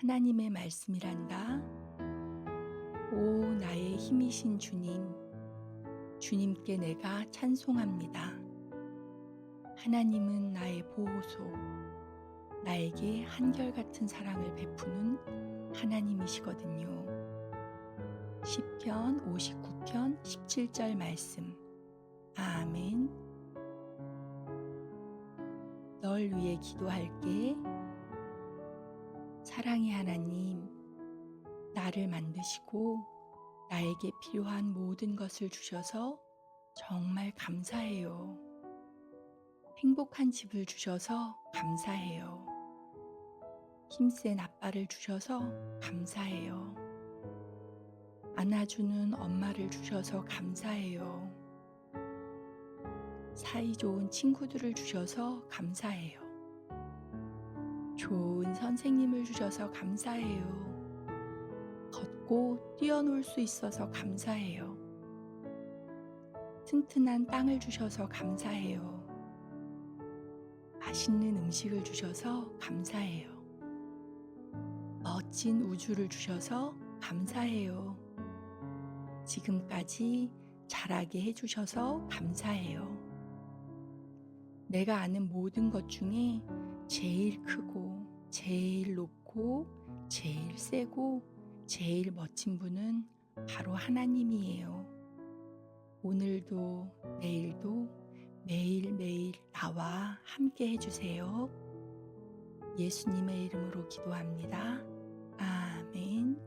하나님의 말씀이란다. 오, 나의 힘이신 주님, 주님께 내가 찬송합니다. 하나님은 나의 보호소, 나에게 한결같은 사랑을 베푸는 하나님이시거든요. 10편 59편 17절 말씀. 아멘. 널 위해 기도할게. 사랑의 하나님, 나를 만드시고 나에게 필요한 모든 것을 주셔서 정말 감사해요. 행복한 집을 주셔서 감사해요. 힘센 아빠를 주셔서 감사해요. 안아주는 엄마를 주셔서 감사해요. 사이 좋은 친구들을 주셔서 감사해요. 좋은 선생님을 주셔서 감사해요. 걷고 뛰어놀 수 있어서 감사해요. 튼튼한 땅을 주셔서 감사해요. 맛있는 음식을 주셔서 감사해요. 멋진 우주를 주셔서 감사해요. 지금까지 자라게 해주셔서 감사해요. 내가 아는 모든 것 중에 제일 크고, 제일 높고, 제일 세고, 제일 멋진 분은 바로 하나님이에요. 오늘도, 내일도, 매일매일 나와 함께 해주세요. 예수님의 이름으로 기도합니다. 아멘.